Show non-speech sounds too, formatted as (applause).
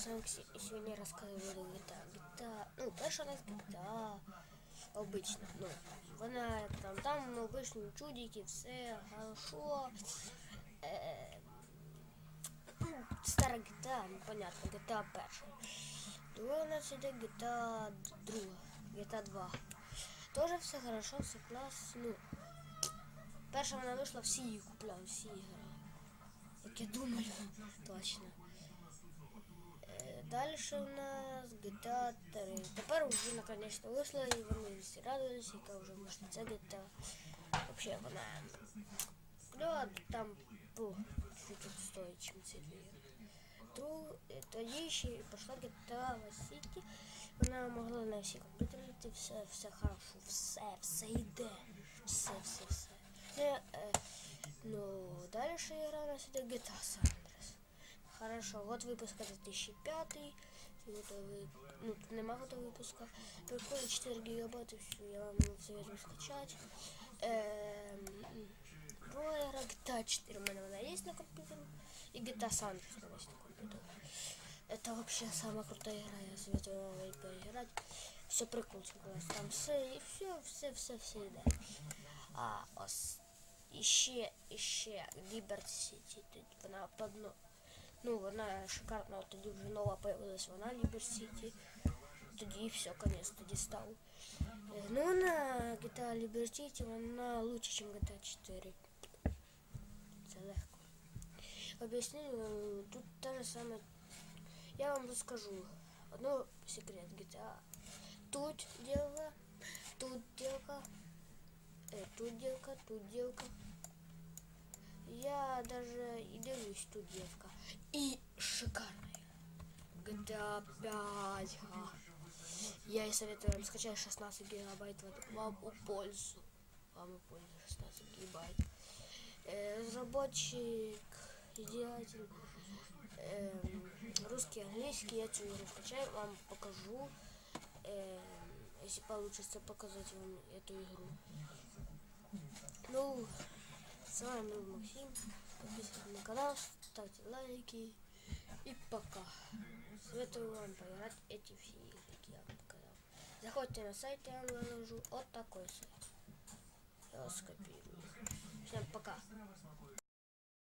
сам сьогодні розказували GTA. GTA, ну, перша раз GTA обична. Ну, вона там, там обичні чудики, все хорошо. Е, ну, стара GTA, ну, понятно, GTA перша. Друга у нас іде GTA друга, GTA 2. Тоже все хорошо, все класно. Ну, перша вона вийшла, всі її купляли, всі ігри. Як я думаю, (laughs) точно. Е, Далі у нас GTA 3. Тепер вже наконец-то вийшла і вони всі радуються, яка вже можна це GTA. Вообще вона кльова, там по чуть стоїть, чим ці дві. Е, тоді ще пішла GTA City. Вона могла на всі комп'ютери, все, все хорошо, все, все йде. Все, все, все. Е, ну, далі ще гра у нас іде GTA Andreas. Хорошо, год випуска 2005. Готовий, ну, нема готового випуска. Прикольно 4 гігабайти, все, я вам советую скачать. Гра GTA 4 у мене вона є на комп'ютері. І GTA San у на комп'ютері. Это вообще самая крутая игра, я советую вам поиграть. Все прикольно, там все, і все, все, все, все йде. А ос іще, іще Liberty City, тут вона подно. Ну, вона шикарна, от тоді вже нова появилась вона Liberty City. Тоді все, конець, тоді став. Е, Ну, вона GTA Liberty City, вона лучше, ніж GTA 4. Це легко. Об'ясню, е, тут те же саме. Я вам розкажу одну секрет GTA. Тут делка, тут делка, э, тут делка, тут делка. Я даже и дивлюсь тут девка. И шикарная. GTA 5. га. Я и советую вам скачать 16 гигабайт вам у пользу. Вам у пользу 16 гигабайт. Э, разработчик идеален. Эм, русский, английский. Я игру скачаю, вам покажу. Эм, если получится показать вам эту игру. Ну, с вами был Максим. Подписывайтесь на канал, ставьте лайки. И пока. Советую вам поиграть эти все игры, які я вам показал. Заходите на сайт, я вам выложу вот такой сайт. Я скопирую. Всем пока.